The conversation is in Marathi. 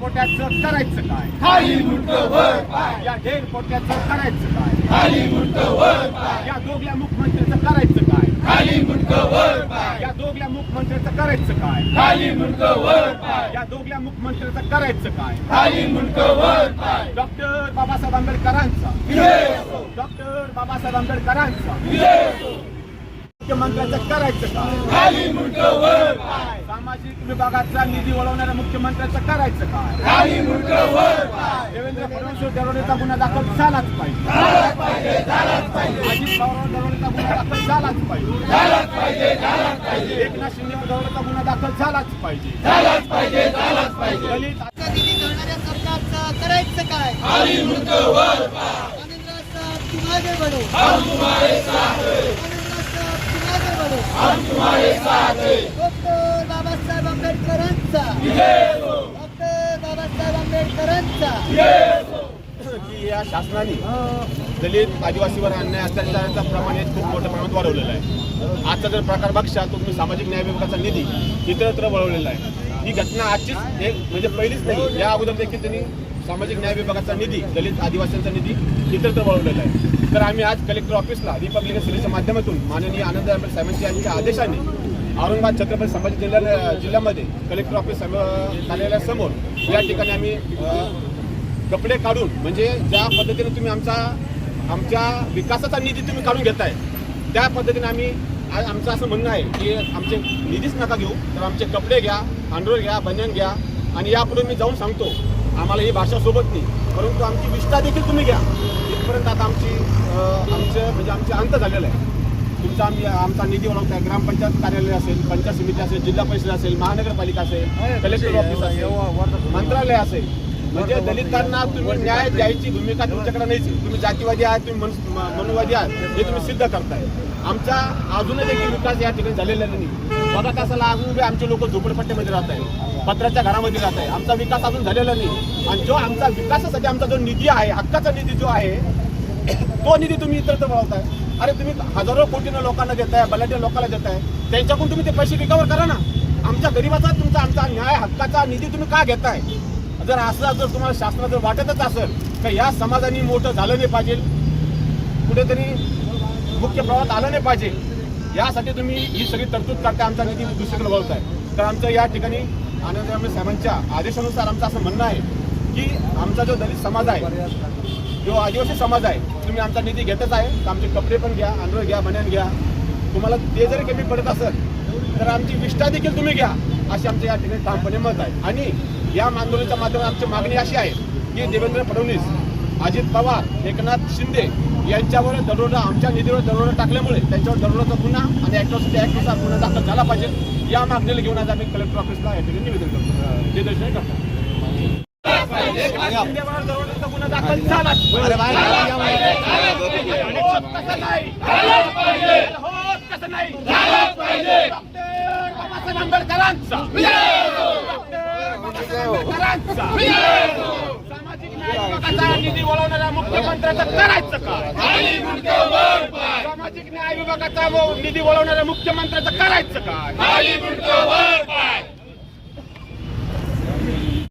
पोट्याचं करायचं काय? खाली मुंडक वर पाय. या ढेर पोट्याचं करायचं काय? खाली मुंडक वर पाय. या दोघल्या मुख्यमंत्र्याचं करायचं काय? खाली मुंडक वर पाय. या दोघल्या मुख्यमंत्र्याचं करायचं काय? खाली मुंडक वर पाय. या दोघल्या मुख्यमंत्र्याचं करायचं काय? खाली मुंडक वर पाय. डॉक्टर बाबासाहेब आंबेडकरांचा. डॉक्टर बाबासाहेब आंबेडकरांचा. मुख्यमंत्र्याचं करायचं काय? खाली मुंडक वर पाय. सामाजिक विभागाचा निधी वळवणाऱ्या मुख्यमंत्र्याचं करायचं काय देवेंद्र फडणवीस दरोडेचा गुन्हा दाखल झालाच पाहिजे. झालाच पाहिजे झालाच पाहिजे. अजित पवार दरोडेचा गुन्हा दाखल झालाच पाहिजे. एकनाथ शिंदे दरोडेचा गुन्हा दाखल झालाच पाहिजे. झालाच पाहिजे झालाच पाहिजे. दलित निधी करणाऱ्या सरकारचं करायचं काय? मुंडक वर बाबासाहेब आंबेडकरांचा की या शासनाने दलित आदिवासीवर अन्याय अत्याचारांचा प्रमाण हे खूप मोठ्या प्रमाणात वाढवलेलं आहे. आजचा जर प्रकार बघशाल तर तुम्ही सामाजिक न्याय विभागाचा निधी इतरत्र वळवलेला आहे. ही घटना आजचीच एक म्हणजे पहिलीच नाही या अगोदर देखील त्यांनी सामाजिक न्याय विभागाचा निधी दलित आदिवासींचा निधी इतरत्र वळवलेला आहे. तर आम्ही आज कलेक्टर ऑफिसला दीपक सेनेच्या माध्यमातून माननीय आनंद साहेबांच्या यांच्या आदेशाने औरंगाबाद छत्रपती संभाजी जिल्ह्या जिल्ह्यामध्ये कलेक्टर ऑफिस कार्यालयासमोर या ठिकाणी आम्ही कपडे काढून म्हणजे ज्या पद्धतीने तुम्ही आमचा आमच्या विकासाचा निधी तुम्ही काढून घेताय त्या पद्धतीने आम्ही आमचं असं म्हणणं आहे की आमचे निधीच नका घेऊ तर आमचे कपडे घ्या अंडर घ्या बनियन घ्या आणि यापुढे मी जाऊन सांगतो आम्हाला ही भाषा सोबत नाही परंतु आमची विष्ठा देखील तुम्ही घ्या. इथपर्यंत आता आमची आमचं म्हणजे आमचे अंत झालेलं आहे. तुमचा आम्ही आमचा निधी ओळखताय ग्रामपंचायत कार्यालय असेल पंचायत समिती असेल जिल्हा परिषद असेल महानगरपालिका असेल कलेक्टर ऑफिस असेल मंत्रालय असेल. म्हणजे दलितांना तुम्ही न्याय द्यायची भूमिका तुमच्याकडे नाहीच आहे. तुम्ही जातीवादी आहात तुम्ही मनुवादी आहात हे तुम्ही सिद्ध करताय. आमचा अजूनही देखील विकास या ठिकाणी झालेला नाही. बघत असाल अजून बी आमचे लोक झोपडपट्ट्यामध्ये राहत आहे पत्राच्या घरामध्ये राहत आहे आमचा विकास अजून झालेला नाही. आणि जो आमचा विकासासाठी आमचा जो निधी आहे हक्काचा निधी जो आहे तो निधी तुम्ही इतर वळवताय अरे तुम्ही हजारो कोटीनं लोकांना देताय बलाढ्य लोकांना देताय. त्यांच्याकडून तुम्ही ते पैसे रिकवर करा ना. आमच्या गरीबाचा तुमचा आमचा न्याय हक्काचा निधी तुम्ही का घेताय? जर असं जर तुम्हाला शासना जर वाटतच असेल तर या समाजाने मोठं झालं नाही पाहिजे. कुठेतरी मुख्य प्रवाहात आलं नाही पाहिजे. यासाठी तुम्ही ही सगळी तरतूद करता आमचा निधी दुसरीकडे वळवताय. तर आमचं या ठिकाणी आनंद साहेबांच्या आदेशानुसार आमचं असं म्हणणं आहे की आमचा जो दलित समाज आहे जो आदिवासी समाज आहे तुम्ही आमचा निधी घेतच आहे तर आमचे कपडे पण घ्या आंधळ घ्या बन्यान घ्या. तुम्हाला ते जरी कमी पडत असेल तर आमची विष्ठा देखील तुम्ही घ्या अशी आमच्या या ठिकाणी ठामपणे मत आहे. आणि या आंदोलनाच्या माध्यमात आमची मागणी अशी आहे की देवेंद्र फडणवीस अजित पवार एकनाथ शिंदे यांच्यावर दरोडा आमच्या निधीवर दरोडा टाकल्यामुळे त्यांच्यावर दरोडाचा गुन्हा आणि ॲक्ट्रॉसिटी ॲक्टनुसार गुन्हा दाखल झाला पाहिजे. या मागणीला घेऊन आज आम्ही कलेक्टर ऑफिसला या ठिकाणी निवेदन करतो. निदर्शन करतो. डॉक्टर बाबासाहेब आंबेडकरांचा सामाजिक न्याय विभागाचा निधी वळवणाऱ्या मुख्यमंत्र्याचं करायचं काय? सामाजिक न्याय विभागाचा निधी वळवणाऱ्या मुख्यमंत्र्याचं करायचं काय